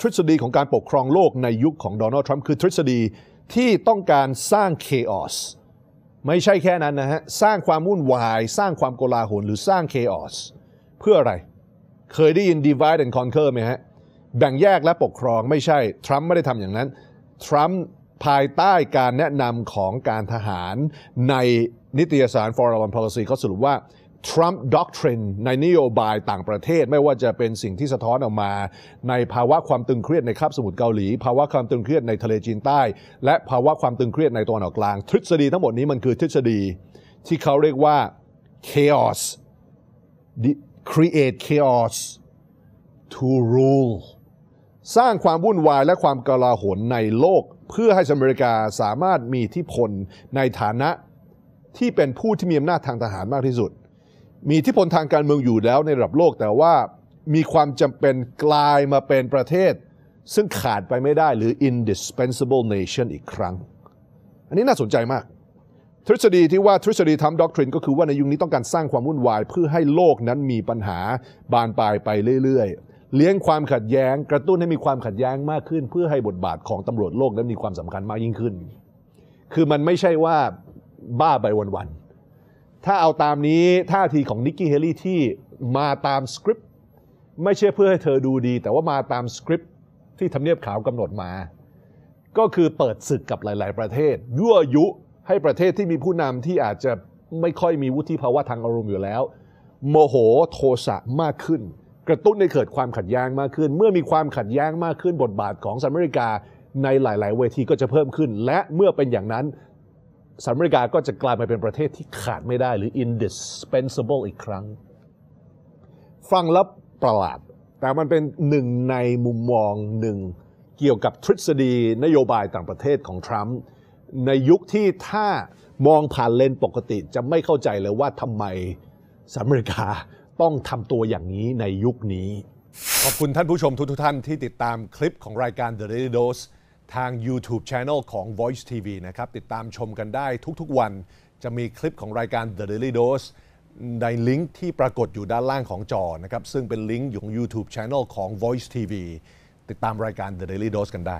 ทฤษฎีของการปกครองโลกในยุคของโดนัลด์ทรัมป์คือทฤษฎีที่ต้องการสร้าง chaos ไม่ใช่แค่นั้นนะฮะ สร้างความวุ่นวาย สร้างความโกลาหลหรือสร้าง chaos เพื่ออะไร เคยได้ยิน divide and conquer ไหมฮะ แบ่งแยกและปกครองไม่ใช่ ทรัมป์ไม่ได้ทำอย่างนั้น ทรัมป์ภายใต้การแนะนำของการทหารในนิตยสาร Foreign Policy เขาสรุปว่า Trump Doctrine ในนโยบายต่างประเทศ ไม่ว่าจะเป็นสิ่งที่สะท้อนออกมา ในภาวะความตึงเครียดในคาบสมุทรเกาหลี ภาวะความตึงเครียดในทะเลจีนใต้ และภาวะความตึงเครียดในตะวันออกกลาง ทฤษฎีทั้งหมดนี้มันคือทฤษฎีที่เขาเรียกว่า chaos create chaos to rule สร้างความวุ่นวายและความกลาหลในโลก เพื่อให้อเมริกาสามารถมีทธิพลในฐานะที่เป็นผู้ที่มีอำนาจทางทหารมากที่สุด มีอิทธิพลทางการเมืองอยู่แล้วในระดับโลกแต่ว่ามีความจำเป็นกลายมาเป็นประเทศ ซึ่งขาดไปไม่ได้หรือ indispensable nation อีกครั้ง อันนี้น่าสนใจมาก ทฤษฎีที่ว่าทฤษฎีทำด็อกทรินก็คือว่าในยุคนี้ต้องการสร้างความวุ่นวาย เพื่อให้โลกนั้นมีปัญหาบานปลายไปเรื่อยๆ เลี้ยงความขัดแย้ง กระตุ้นให้มีความขัดแย้งมากขึ้น เพื่อให้บทบาทของตำรวจโลกนั้นมีความสำคัญมากยิ่งขึ้น คือมันไม่ใช่ว่าบ้าไปวันๆ ถ้าเอาตามนี้ท่าทีของนิกกี้เฮลี่ที่มาตามสคริปต์ไม่ใช่เพื่อให้เธอดูดี แต่ว่ามาตามสคริปต์ที่ทำเนียบขาวกำหนดมา ก็คือเปิดศึกกับหลาย ๆ ประเทศ ยั่วยุให้ประเทศที่มีผู้นำที่อาจจะไม่ค่อยมีวุฒิภาวะทางอารมณ์อยู่แล้ว โมโหโทสะมากขึ้น กระตุ้นให้เกิดความขัดแย้งมากขึ้น เมื่อมีความขัดแย้งมากขึ้นบทบาทของสหรัฐอเมริกาในหลาย ๆ เวทีก็จะเพิ่มขึ้น และเมื่อเป็นอย่างนั้น สหรัฐอเมริกาก็จะกลายมาเป็นประเทศที่ขาดไม่ได้หรือ indispensable อีกครั้ง ฟังแล้วประหลาด แต่มันเป็นหนึ่งในมุมมองหนึ่งเกี่ยวกับทฤษฎีนโยบายต่างประเทศของทรัมป์ในยุคที่ถ้ามองผ่านเลนปกติจะไม่เข้าใจเลยว่าทำไมสหรัฐอเมริกาต้องทำตัวอย่างนี้ในยุคนี้ ขอบคุณท่านผู้ชมทุกท่านที่ติดตามคลิปของรายการ The Daily Dose ทาง YouTube Channel ของ Voice TV นะครับ ติดตามชมกันได้ทุกๆวัน จะมีคลิปของรายการ The Daily Dose ในลิงก์ที่ปรากฏอยู่ด้านล่างของจอนะครับ ซึ่งเป็นลิงก์อยู่ของ YouTube Channel ของ Voice TV ติดตามรายการ The Daily Dose กันได้